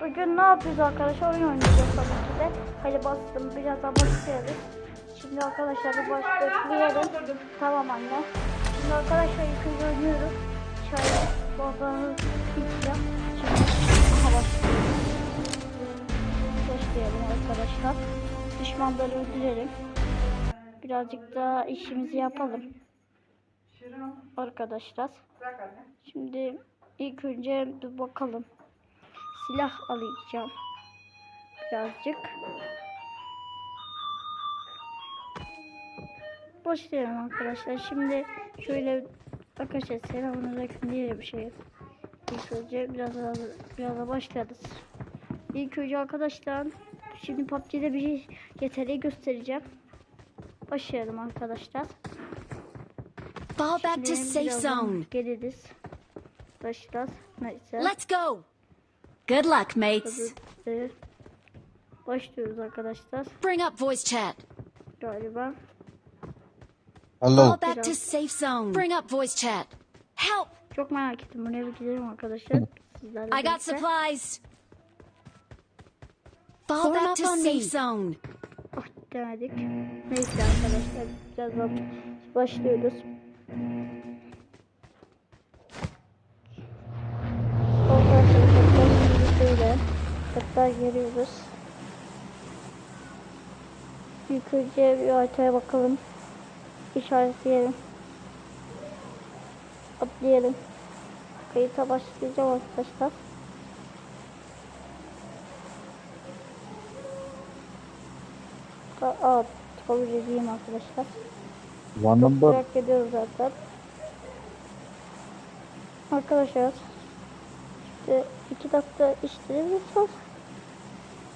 Bugün ne yapıyoruz arkadaşlar? Oyun oynayacağız tabii ki de. Hadi bastım. Birazdan başlayalım. Şimdi arkadaşlar bir başlayalım. Tamam anne. Şimdi arkadaşlar önce oynuyoruz. Şöyle babanın içine. Şimdi başlıyoruz. Başlayalım arkadaşlar. Düşmanları öldürelim. Birazcık daha işimizi yapalım. Arkadaşlar. Şimdi ilk önce bir bakalım. Silah alacağım. Birazcık. Başlayalım arkadaşlar. Şimdi şöyle arkadaşlar selamünaleyküm diye bir şey. İlk önce biraz daha, biraz daha başlarız. İlk önce arkadaşlar şimdi PUBG'de bir yeteneği göstereceğim. Başlayalım arkadaşlar. Fall back to safe zone. Geliriz. Başlar. Neyse. Let's go. Good luck, mates. Hazır. Başlıyoruz arkadaşlar. Bring up voice chat. Galiba. Hello. Fall back to safe zone. Bring up voice chat. Help! Çok merak ettim. Buraya bir gidelim arkadaşlar. Sizlerle I got supplies. Fall back to safe zone. Ah demedik. Neyse arkadaşlar. Birazdan başlıyoruz. Hatta geliyoruz. İlk önce bir haritaya bakalım. İşaretleyelim. Atlayalım. Kayıta başlayacağım arkadaşlar. Aa, kabul edeyim arkadaşlar. One number. Merak ediyoruz zaten. Arkadaşlar işte iki dakika işlerimiz var.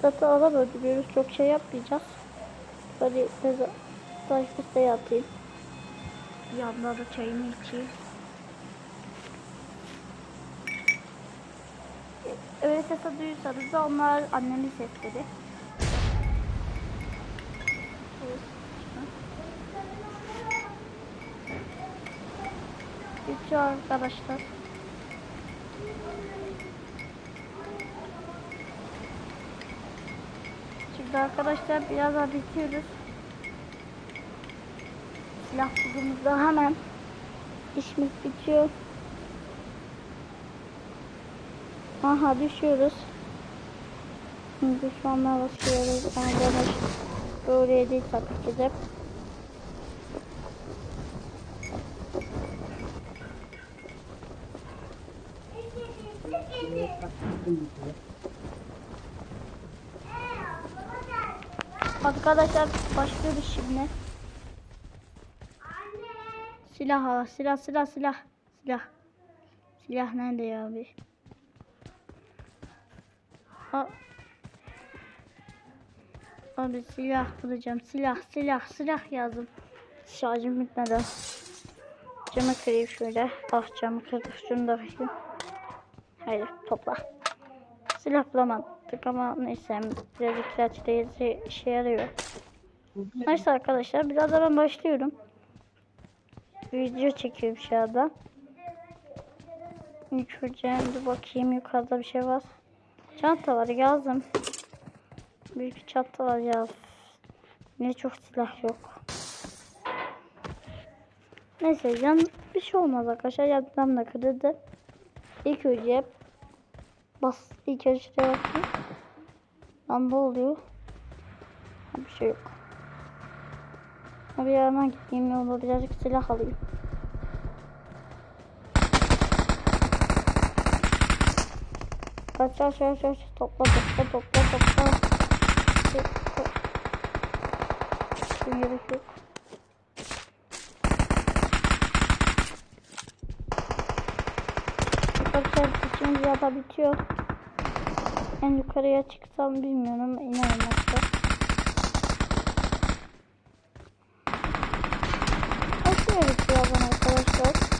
Zaten adam öldürüyoruz. Çok şey yapmayacağız. Hadi taş listeye atayım. Bir yandan da çayımı içeyim. Öyle ses duyursanız da onlar annemin sesleri. Bitiyor arkadaşlar. Şimdi arkadaşlar birazdan bitiyoruz. Silah bulduğumuzda hemen işimiz bitiyor. Aha düşüyoruz. Şimdi düşmanlar başlıyoruz. Arkadaş böyle değil tabii ki de. Arkadaşlar başlıyoruz şimdi. Silah al, silah, silah, silah, silah. Silah nerede ya abi? A- Abi silah bulacağım. Silah, silah, silah yazdım. Şarjım bitmedi. Camı kırayım şöyle. Ah camı kırdık. Şunu da bakayım. Hayır topla. Silah bulamadık ama neyse birazcık ilaç değeri işe yarıyor. Neyse arkadaşlar birazdan ben başlıyorum. Video çekiyorum şu anda. İlk önce bir bakayım yukarıda bir şey var. Çanta var yazdım. Büyük bir çanta var ya. Ne çok silah yok. Neyse yan bir şey olmaz arkadaşlar. Yandan da kırıldı. İlk önce bas ilk önce şuraya bakayım. Lan ne oluyor? Ha, bir şey yok. Bir yandan gideyim yolda birazcık silah alayım. Kaç kaç kaç kaç topla topla topla topla. Şimdi gerek yok. Arkadaşlar üçüncü yada bitiyor. En yukarıya çıksam bilmiyorum. Hatta. Nasıl bitiyor ben arkadaşlar?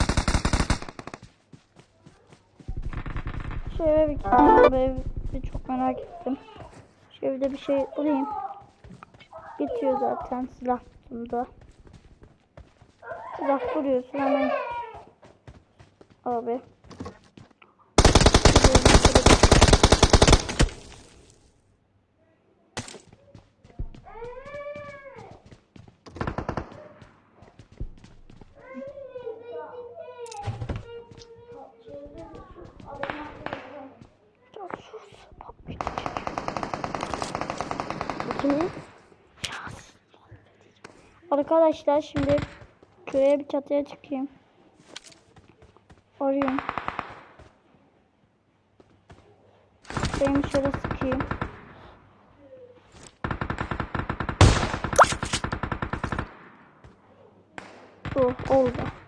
Eve bir gideyim. Bu evi çok merak ettim. Şu evde bir şey bulayım. Bitiyor zaten silah bunda. Silah vuruyorsun hemen. Abi. Arkadaşlar şimdi köye bir çatıya çıkayım. Arıyorum. Benim şöyle sıkayım. Bu oldu.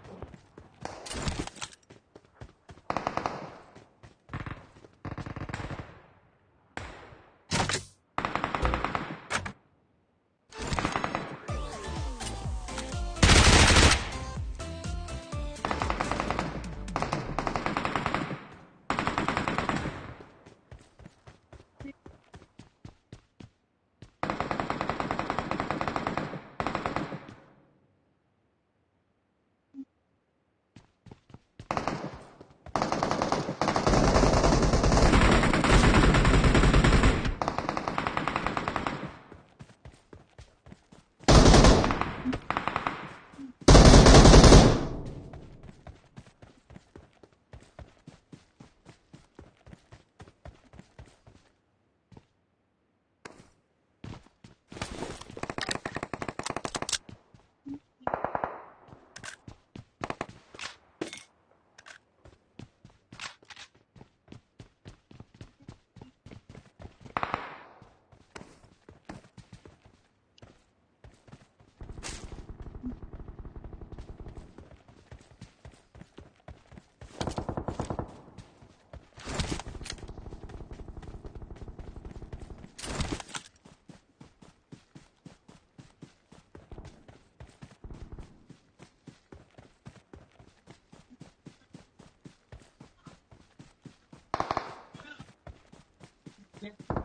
Second.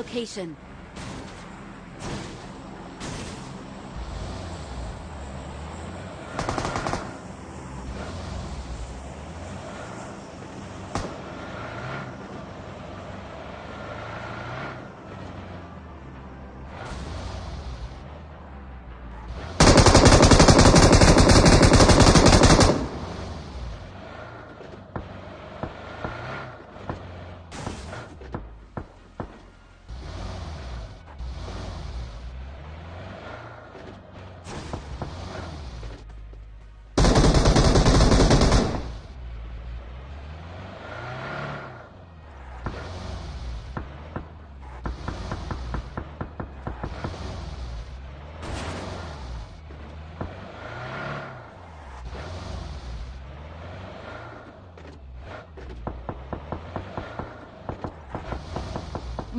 Location.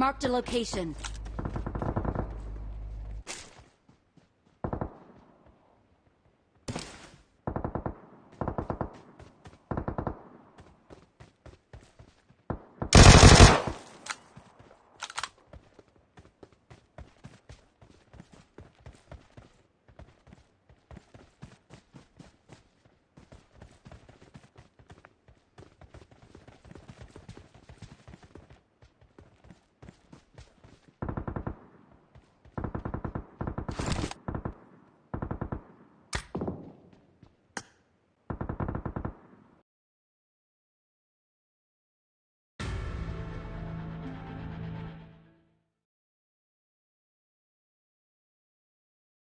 Marked a location.